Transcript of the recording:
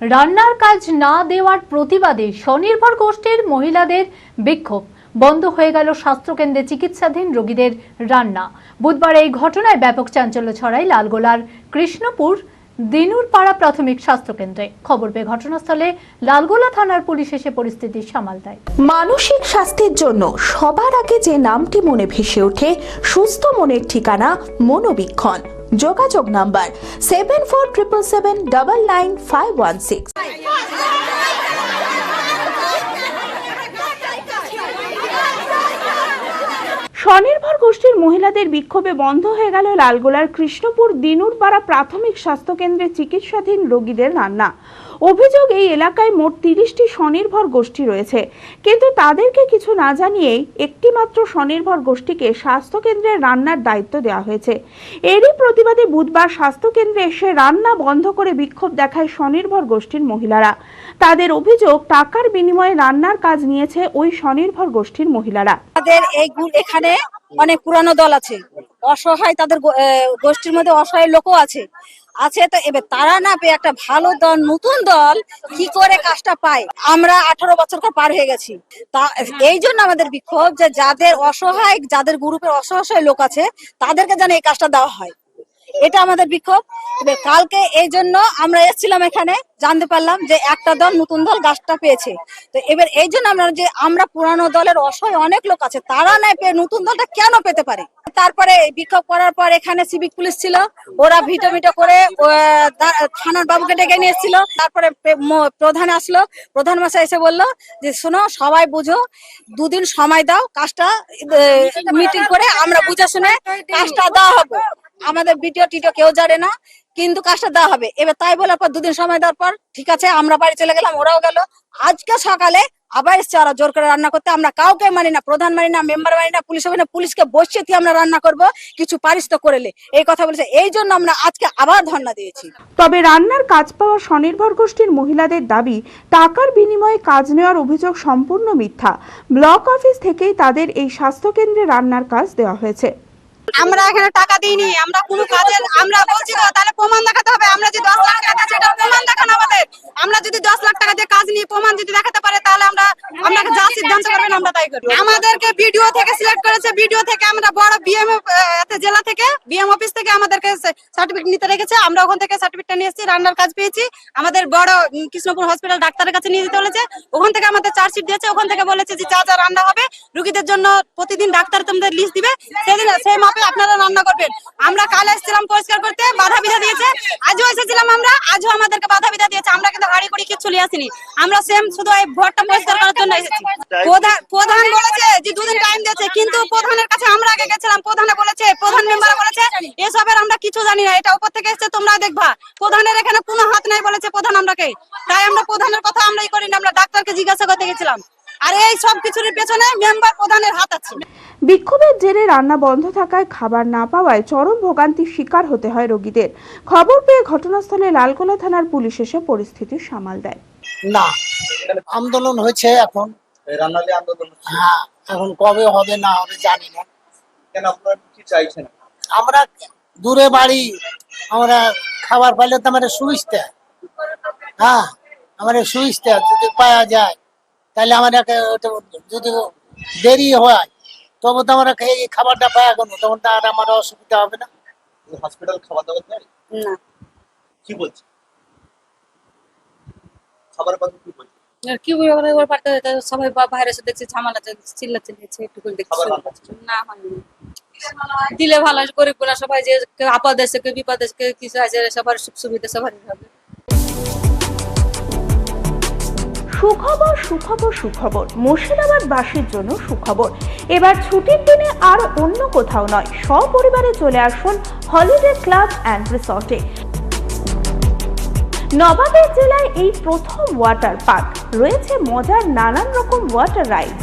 রান্নার কাজ না দেওয়ার প্রতিবাদে স্বনির্ভর গোষ্ঠীর মহিলাদের বিক্ষোভ। বন্ধ হয়ে গেল স্বাস্থ্যকেন্দ্রে চিকিৎসাধীন রোগীদের রান্না। বুধবার এই ঘটনায় ব্যাপক চাঞ্চল্য ছড়ায় লালগোলার কৃষ্ণপুর দিনুরপাড়া প্রাথমিক স্বাস্থ্যকেন্দ্রে। খবর পেয়ে ঘটনাস্থলে লালগোলা থানার পুলিশ এসে পরিস্থিতি সামাল দেয়। মানসিক স্বাস্থ্যের জন্য সবার আগে যে নামটি মনে ভেসে ওঠে, সুস্থ মনের ঠিকানা মনোবীক্ষণ। যোগাযোগ number seven four triple seven double nine five one six. স্বনির্ভর গোষ্ঠীর মহিলাদের বিক্ষোভে বন্ধ হয়ে গেল লালগোলার কৃষ্ণপুর দিনুরপাড়া প্রাথমিক স্বাস্থ্যকেন্দ্রে চিকিৎসাধীন রোগীদের রান্না। অভিযোগ এই এলাকায় মোট তিরিশটি স্বনির্ভর গোষ্ঠী রয়েছে। কিন্তু তাদেরকে কিছু না জানিয়েই একটি মাত্র স্বনির্ভর গোষ্ঠীকে স্বাস্থ্যকেন্দ্রের রান্নার দায়িত্ব দেওয়া হয়েছে। এরই প্রতিবাদে বুধবার স্বাস্থ্যকেন্দ্রে এসে রান্না বন্ধ করে বিক্ষোভ দেখায় স্বনির্ভর গোষ্ঠীর মহিলারা। তাদের অভিযোগ, টাকার বিনিময়ে রান্নার কাজ নিয়েছে ওই স্বনির্ভর গোষ্ঠীর মহিলারা। তাদের এই এখানে অনেক পুরানো দল আছে। অসহায় তাদের গোষ্ঠীর মধ্যে অসহায় লোকও আছে। আছে, তো এবার তারা না পেয়ে একটা ভালো দল, নতুন দল কি করে কাজটা পায়? আমরা আঠারো বছর পার হয়ে গেছি। তা, এই জন্য আমাদের বিক্ষোভ যে যাদের অসহায়, যাদের গ্রুপের অসহায় লোক আছে, তাদেরকে যেন এই কাজটা দেওয়া হয়। এটা আমাদের বিক্ষোভ। কালকে এই জন্য আমরা এসেছিলাম এখানে, জানতে পারলাম যে একটা দল, নতুন দল গাছটা পেয়েছে। তো এবার এই জন্য আমরা যে, আমরা পুরানো দলের অসহায় অনেক লোক আছে, তারা নাই পেয়ে নতুন দলটা কেন পেতে পারে? তারপরে বিক্ষোভ করার পর এখানে সিভিক পুলিশ ছিল, ওরা ভিটো ভিটো করে থানার বাবুকে ডেকে নিয়ে তারপরে প্রধান আসলো প্রধান মশাই এসে বলল যে, শোনো, সবাই বুঝো, দুদিন সময় দাও, কাজটা মিটিং করে আমরা বুঝে শুনে কাজটা দেওয়া হবে। আমাদের ভিডিও টিডিও কেউ জানে না, কিন্তু কাজটা দেওয়া হবে। এবার তাই বলার পর দুদিন সময় দেওয়ার পর, ঠিক আছে, আমরা বাড়ি চলে গেলাম, ওরাও গেল। আজকে সকালে আবার এসছে ওরা জোর করে রান্না করতে। আমরা কাউকে মানি না, প্রধান মানি না, মেম্বার মানি না, পুলিশ মানি না, পুলিশকে বসিয়ে দিয়ে আমরা রান্না করব, কিছু পারিস তো করেলে এই কথা বলেছে। এই জন্য আমরা আজকে আবার ধর্ণা দিয়েছি। তবে রান্নার কাজ পাওয়া স্বনির্ভর গোষ্ঠীর মহিলাদের দাবি, টাকার বিনিময়ে কাজ নেওয়ার অভিযোগ সম্পূর্ণ মিথ্যা। ব্লক অফিস থেকেই তাদের এই স্বাস্থ্যকেন্দ্রে রান্নার কাজ দেওয়া হয়েছে। আমরা এখানে টাকা দিইনি, আমরা কোনো কাজের আমরা বলছি তো তাহলে প্রমাণ দেখাতে হবে, আমরা যে দশ লাখ টাকা সেটা প্রমাণ দেখানো আমাদের। আমরা যদি দশ লাখ টাকা দিয়ে কাজ নিয়ে প্রমাণ যদি দেখাতে পারে, তাহলে আমরা, আপনাকে যা সিদ্ধান্ত করবেন আমরা তাই করব। আমাদেরকে ভিডিও থেকে সিলেক্ট করেছে, ভিডিও থেকে আমরা বড় বিএম জেলা থেকে বিএম অফিস থেকে আমাদেরকে সার্টিফিকেট নিতে রেখেছে। আমরা ওখান থেকে সার্টিফিকেটটা নিয়ে এসেছি, রান্নার কাজ পেয়েছি। আমাদের বড় কৃষ্ণপুর হসপিটাল ডাক্তারের কাছে নিয়ে যেতে বলেছে। ওখান থেকে আমাদের চার্জশিট দিয়েছে, ওখান থেকে বলেছে যে যা যা রান্না হবে, রুগীদের জন্য প্রতিদিন ডাক্তার তোমাদের লিস্ট দিবে। সেদিন সেই মাপে আপনারা রান্না করবেন। আমরা কাল এসেছিলাম পরিষ্কার করতে, বাধা বিধা দিয়েছে। আজও এসেছিলাম আমরা, আজও আমাদেরকে বাধা বিধা দিয়েছে। আমরা কিন্তু হাড়ি করে কেউ চলে আসেনি। আমরা সেম শুধু এই ভোটটা পরিষ্কার করার জন্য এসেছি। প্রধান বলেছে যে দুদিন টাইম দিয়েছে, কিন্তু প্রধানের কাছে আমরা আগে গেছিলাম। প্রধানে বলেছে, প্রধান মেম্বার বলেছে, এসবের আমরা কিছু জানি না। এটা উপর থেকে এসছে, তোমরা দেখবা। প্রধানের এখানে কোনো হাত নাই বলেছে প্রধান আমরাকে। তাই আমরা প্রধানের কথা আমরাই করি না আমরা ডাক্তারকে জিজ্ঞাসা করতে গেছিলাম। আর এই সব কিছুর পেছনে মেম্বার প্রধানের হাত আছে। বিক্ষোভের জেরে রান্না বন্ধ থাকায় খাবার না পাওয়ায় চরম ভোগান্তির শিকার হতে হয় রোগীদের। খবর পেয়ে ঘটনাস্থলে লালকোলা থানার পুলিশ এসে পরিস্থিতি সামাল দেয়। না আন্দোলন হয়েছে এখন। রান্নালে আন্দোলন হ্যাঁ এখন কবে হবে না হবে জানি না। কেন আপনারা কি চাইছেন? আমরা দূরে বাড়ি আমরা খাবার পাইলে তো আমার সুইচটা হ্যাঁ আমার সুইচটা যদি পাওয়া যায়। তাহলে আমার যদি দেরি হয় তবু তো আমরা এই খাবারটা পাওয়া গেল তখন তো আর আমার অসুবিধা হবে না। হসপিটাল খাবার দাবার দেয় না। কি বলছে? খাবার কথা কি বলছে? কি বলব ওরা ওর পাড়তে সবাই বাইরে এসে দেখছি ঝামেলা চিল্লা চিল্লিছে একটু করে দেখছি। না হয়নি দিলে ভালো গরিবগুলা সবাই যে আপদ কেউ বিপদ কেউ কিছু আছে সবার সুখ সুবিধা সবারই হবে। সুখবর সুখবর সুখবর। মুর্শিদাবাদ বাসীর জন্য সুখবর। এবার ছুটির দিনে আর অন্য কোথাও নয়, সপরিবারে চলে আসুন হলিডে ক্লাব অ্যান্ড রিসর্টে। নবাবের জেলায় এই প্রথম ওয়াটার পার্ক। রয়েছে মজার নানান রকম ওয়াটার রাইডস।